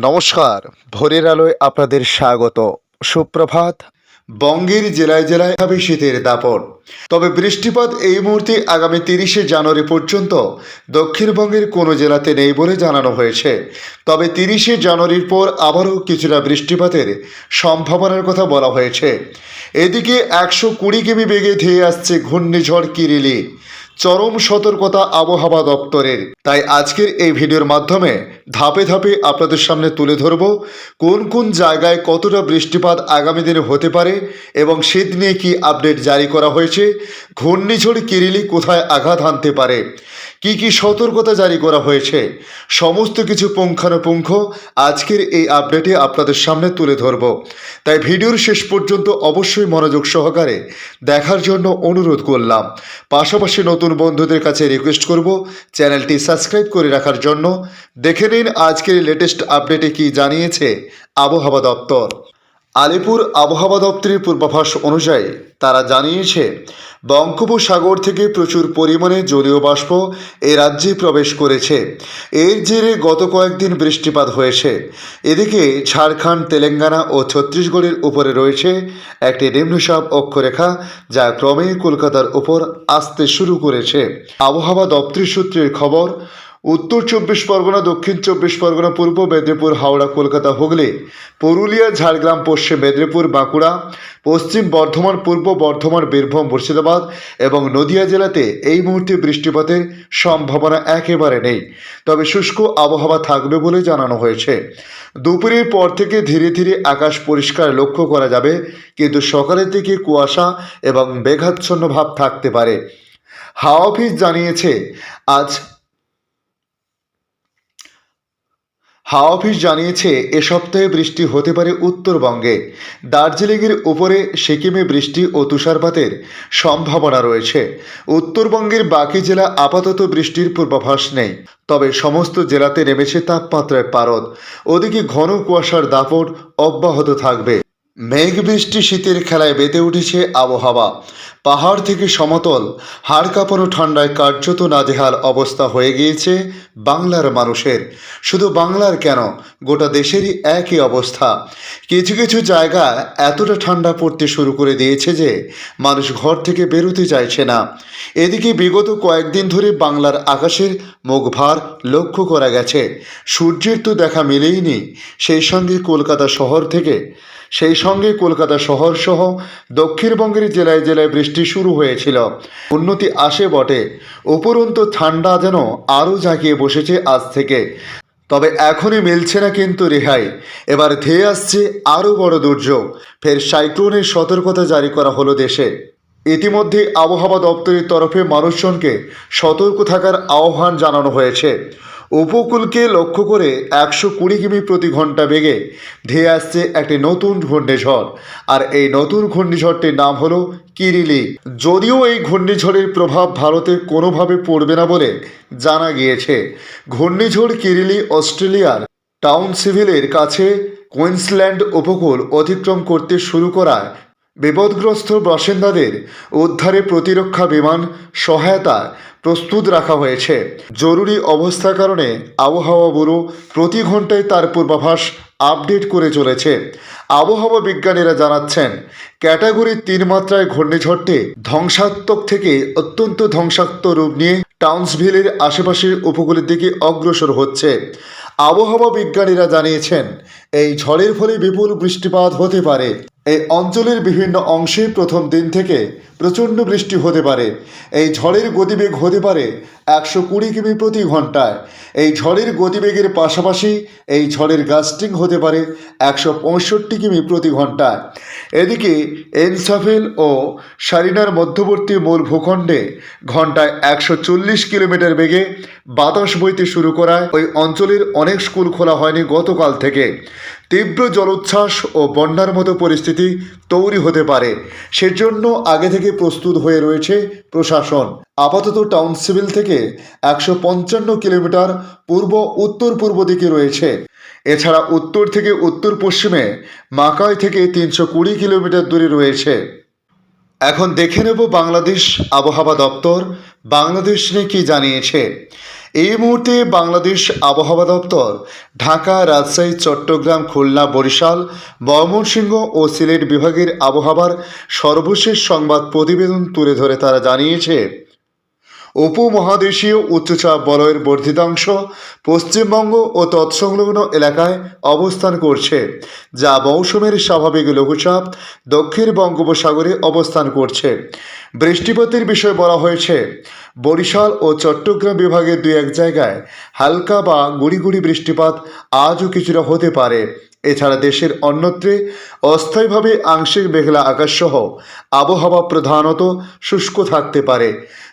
নমস্কার, ভোরের আলোয় আপনাদের স্বাগত। সুপ্রভাত, বঙ্গের জেলায় জেলায় হবে শীতের দাপট। তবে বৃষ্টিপাত এই মুহূর্তে আগামী তিরিশে জানুয়ারি পর্যন্ত দক্ষিণবঙ্গের কোনো জেলাতে নেই বলে জানানো হয়েছে। তবে তিরিশে জানুয়ারির পর আবারও কিছুটা বৃষ্টিপাতের সম্ভাবনার কথা বলা হয়েছে। এদিকে একশো কুড়ি কিমি বেগে ধেয়ে আসছে ঘূর্ণিঝড় কিরিলি। চরম সতর্কতা আবহাওয়া দপ্তরের। তাই আজকের এই ভিডিওর মাধ্যমে ধাপে ধাপে আপনাদের সামনে তুলে ধরব কোন কোন জায়গায় কতটা বৃষ্টিপাত আগামী দিনে হতে পারে এবং শীত নিয়ে কি আপডেট জারি করা হয়েছে, ঘূর্ণিঝড় কিরিলি কোথায় আঘাত হানতে পারে কি কি সতর্কতা জারি করা হয়েছে? সমস্ত কিছু পুঙ্খানুপুঙ্খ আজকের এই আপডেটে আপনাদের সামনে তুলে ধরব। তাই ভিডিওর শেষ পর্যন্ত অবশ্যই মনোযোগ সহকারে দেখার জন্য অনুরোধ করলাম। পাশাপাশি নতুন বন্ধুদের কাছে রিকোয়েস্ট করব চ্যানেলটি সাবস্ক্রাইব করে রাখার জন্য। দেখে নিন আজকের লেটেস্ট আপডেটে কি জানিয়েছে আবহাওয়া দপ্তর। আলিপুর আবহাওয়া দপ্তরের পূর্বাভাস অনুযায়ী তারা জানিয়েছে, বঙ্গোপসাগর থেকে প্রচুর পরিমাণে জলীয় বাষ্প এ রাজ্যে প্রবেশ করেছে। এর জেরে গত কয়েকদিন বৃষ্টিপাত হয়েছে। এদিকে ঝাড়খণ্ড, তেলেঙ্গানা ও ছত্তিশগড়ের উপরে রয়েছে একটি নিম্নচাপ অক্ষরেখা যা ক্রমেই কলকাতার উপর আসতে শুরু করেছে। আবহাওয়া দপ্তরের সূত্রের খবর উত্তর চব্বিশ পরগনা, দক্ষিণ চব্বিশ পরগনা, পূর্ব মেদিনীপুর, হাওড়া, কলকাতা, হুগলি, পুরুলিয়া, ঝাড়গ্রাম, পশ্চিম মেদিনীপুর, বাঁকুড়া, পশ্চিম বর্ধমান, পূর্ব বর্ধমান, বীরভূম, মুর্শিদাবাদ এবং নদিয়া জেলাতে এই মুহূর্তে বৃষ্টিপাতের সম্ভাবনা একেবারে নেই। তবে শুষ্ক আবহাওয়া থাকবে বলে জানানো হয়েছে। দুপুরের পর থেকে ধীরে ধীরে আকাশ পরিষ্কার লক্ষ্য করা যাবে, কিন্তু সকালের দিকে কুয়াশা এবং মেঘাচ্ছন্ন ভাব থাকতে পারে। হাওয়া অফিস জানিয়েছে, আজ হাওয়া অফিস জানিয়েছে, এ সপ্তাহে বৃষ্টি হতে পারে উত্তরবঙ্গে। দার্জিলিংয়ের উপরে সিকিমে বৃষ্টি ও তুষারপাতের সম্ভাবনা রয়েছে। উত্তরবঙ্গের বাকি জেলা আপাতত বৃষ্টির পূর্বাভাস নেই, তবে সমস্ত জেলাতে নেমেছে তাপমাত্রায় পারদ। ওদিকে ঘন কুয়াশার দাপট অব্যাহত থাকবে। মেঘ বৃষ্টি শীতের খেলায় বেঁধে উঠেছে আবহাওয়া। পাহাড় থেকে সমতল, হাড় কাঁপানো ঠান্ডায় কার্যত নাজেহাল অবস্থা হয়ে গিয়েছে বাংলার মানুষের। শুধু বাংলার কেন, গোটা দেশেরই একই অবস্থা। কিছু কিছু জায়গা এতটা ঠান্ডা পড়তে শুরু করে দিয়েছে যে মানুষ ঘর থেকে বেরোতে চাইছে না। এদিকে বিগত কয়েকদিন ধরে বাংলার আকাশের মুখভার লক্ষ্য করা গেছে। সূর্যের তো দেখা মেলেইনি, সেই সঙ্গে কলকাতা শহর থেকে সেই সঙ্গে কলকাতা শহর সহ দক্ষিণবঙ্গের জেলায় জেলায় বৃষ্টি শুরু হয়েছিল। উন্নতি আসে বটে। উপরন্তু ঠান্ডা যেন আরও জাগিয়ে বসেছে আজ থেকে। তবে এখনই মিলছে না কিন্তু রেহাই। এবার ধেয়ে আসছে আরও বড় দুর্যোগ। ফের সাইক্লোনের সতর্কতা জারি করা হলো দেশে। ইতিমধ্যে আবহাওয়া দপ্তরের তরফে মানুষজনকে সতর্ক থাকার আহ্বান জানানো হয়েছে। উপকূলকে লক্ষ্য করে একশো কুড়ি কিমি প্রতি ঘণ্টা বেগে ধেয়ে আসছে একটি নতুন ঘূর্ণিঝড়। আর এই নতুন ঘূর্ণিঝড়টির নাম হলো কিরিলি। যদিও এই ঘূর্ণিঝড়ের প্রভাব ভারতে কোনোভাবে পড়বে না বলে জানা গিয়েছে। ঘূর্ণিঝড় কিরিলি অস্ট্রেলিয়ার টাউন সিভিলের কাছে কুইন্সল্যান্ড উপকূল অতিক্রম করতে শুরু করায় বিপদগ্রস্ত বাসিন্দাদের উদ্ধারে প্রতিরক্ষা বিমান সহায়তা প্রস্তুত রাখা হয়েছে। জরুরি অবস্থার কারণে আবহাওয়া ব্যুরো প্রতি ঘন্টায় তার পূর্বাভাস আপডেট করে চলেছে। আবহাওয়া বিজ্ঞানীরা জানাচ্ছেন, ক্যাটাগরি তিন মাত্রায় ঘূর্ণিঝড়টি ধ্বংসাত্মক থেকে অত্যন্ত ধ্বংসাত্মক রূপ নিয়ে টাউন্সভিলের আশেপাশের উপকূলের দিকে অগ্রসর হচ্ছে। আবহাওয়া বিজ্ঞানীরা জানিয়েছেন, এই ঝড়ের ফলে বিপুল বৃষ্টিপাত হতে পারে। এই অঞ্চলের বিভিন্ন অংশে প্রথম দিন থেকে প্রচণ্ড বৃষ্টি হতে পারে। এই ঝড়ের গতিবেগ হতে পারে একশো কুড়ি কিমি প্রতি ঘন্টায়। এই ঝড়ের গতিবেগের পাশাপাশি এই ঝড়ের গাস্টিং হতে পারে একশো পঁয়ষট্টি কিমি প্রতি ঘন্টায়। এদিকে এনসাফেল ও সারিনার মধ্যবর্তী মূল ভূখণ্ডে ঘন্টায় একশো চল্লিশ কিলোমিটার বেগে বাতাস বইতে শুরু করায় ওই অঞ্চলের অনেক স্কুল খোলা হয়নি গতকাল থেকে। তীব্র জলোচ্ছ্বাস ও বন্যার মতো পরিস্থিতি তৈরি হতে পারে। সেজন্য আগে থেকে প্রস্তুত হয়ে রয়েছে প্রশাসন। আপাতত টাউন সিভিল থেকে একশো পঞ্চান্ন কিলোমিটার পূর্ব উত্তর পূর্ব দিকে রয়েছে। এছাড়া উত্তর থেকে উত্তর পশ্চিমে মাকাই থেকে তিনশো কুড়ি কিলোমিটার দূরে রয়েছে। এখন দেখে নেব বাংলাদেশ আবহাওয়া দপ্তর বাংলাদেশ নিয়ে কি জানিয়েছে। এই মুহূর্তে বাংলাদেশ আবহাওয়া দপ্তর ঢাকা, রাজশাহী, চট্টগ্রাম, খুলনা, বরিশাল, ময়মনসিংহ ও সিলেট বিভাগের আবহাওয়ার সর্বশেষ সংবাদ প্রতিবেদন তুলে ধরে তারা জানিয়েছে। উপমহাদেশীয় উচ্চচাপ বলয়ের বর্ধিতাংশ পশ্চিমবঙ্গ ও তৎসংলগ্ন এলাকায় অবস্থান করছে, যা মৌসুমের স্বাভাবিক লঘুচাপ দক্ষিণ বঙ্গোপসাগরে অবস্থান করছে। বৃষ্টিপাতের বিষয়ে বলা হয়েছে, বরিশাল ও চট্টগ্রাম বিভাগের দুই এক জায়গায় হালকা বা গুড়ি গুড়ি বৃষ্টিপাত আজও কিছুটা হতে পারে। এছাড়া দেশের অন্যত্রে অস্থায়ীভাবে আংশিক মেঘলা আকাশসহ আবহাওয়া প্রধানত শুষ্ক থাকতে পারে।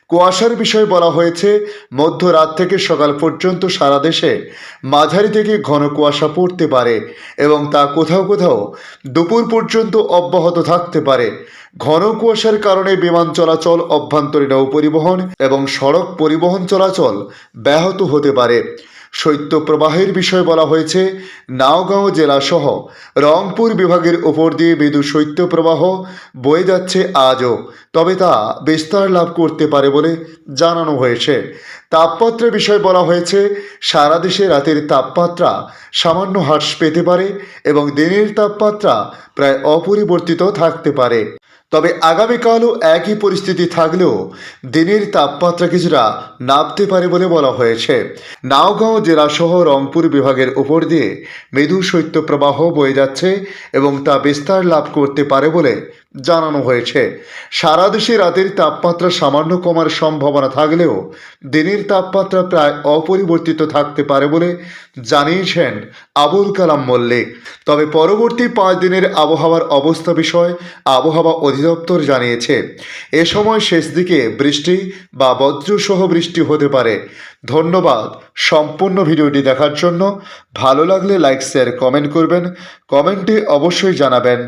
কুয়াশার বিষয়ে বলা হয়েছে মধ্যরাত থেকে সকাল পর্যন্ত সারা দেশে মাঝারি থেকে ঘন কুয়াশা পড়তে পারে এবং তা কোথাও কোথাও দুপুর পর্যন্ত অব্যাহত থাকতে পারে। ঘন কুয়াশার কারণে বিমান চলাচল অভ্যন্তরীণ পরিবহন এবং সড়ক পরিবহন চলাচল ব্যাহত হতে পারে। শৈত্যপ্রবাহের বিষয়ে বলা হয়েছে। নাওগাঁও জেলাসহ রংপুর বিভাগের ওপর দিয়ে মৃদু শৈত্যপ্রবাহ বয়ে যাচ্ছে আজও। তবে তা বিস্তার লাভ করতে পারে বলে জানানো হয়েছে। তাপমাত্রার বিষয়ে বলা হয়েছে, সারা দেশে রাতের তাপমাত্রা সামান্য হ্রাস পেতে পারে এবং দিনের তাপমাত্রা প্রায় অপরিবর্তিত থাকতে পারে। তবে আগামীকালও একই পরিস্থিতি থাকলেও দিনের তাপমাত্রা কিছুটা নামতে পারে বলে বলা হয়েছে। নাওগাঁও জেলাসহ রংপুর বিভাগের উপর দিয়ে মৃদু শৈত্যপ্রবাহ বয়ে যাচ্ছে এবং তা বিস্তার লাভ করতে পারে বলে জানানো হয়েছে। সারা দেশে রাতের তাপমাত্রা সামান্য কমার সম্ভাবনা থাকলেও দিনের তাপমাত্রা প্রায় অপরিবর্তিত থাকতে পারে বলে জানিয়েছেন আবুল কালাম মল্লিক তবে পরবর্তী পাঁচ দিনের আবহাওয়ার অবস্থা বিষয় আবহাওয়া অধিদপ্তর জানিয়েছে, এ সময় শেষ দিকে বৃষ্টি বা বজ্রসহ বৃষ্টি হতে পারে। ধন্যবাদ সম্পূর্ণ ভিডিওটি দেখার জন্য। ভালো লাগলে লাইক, শেয়ার, কমেন্ট করবেন। কমেন্টে অবশ্যই জানাবেন।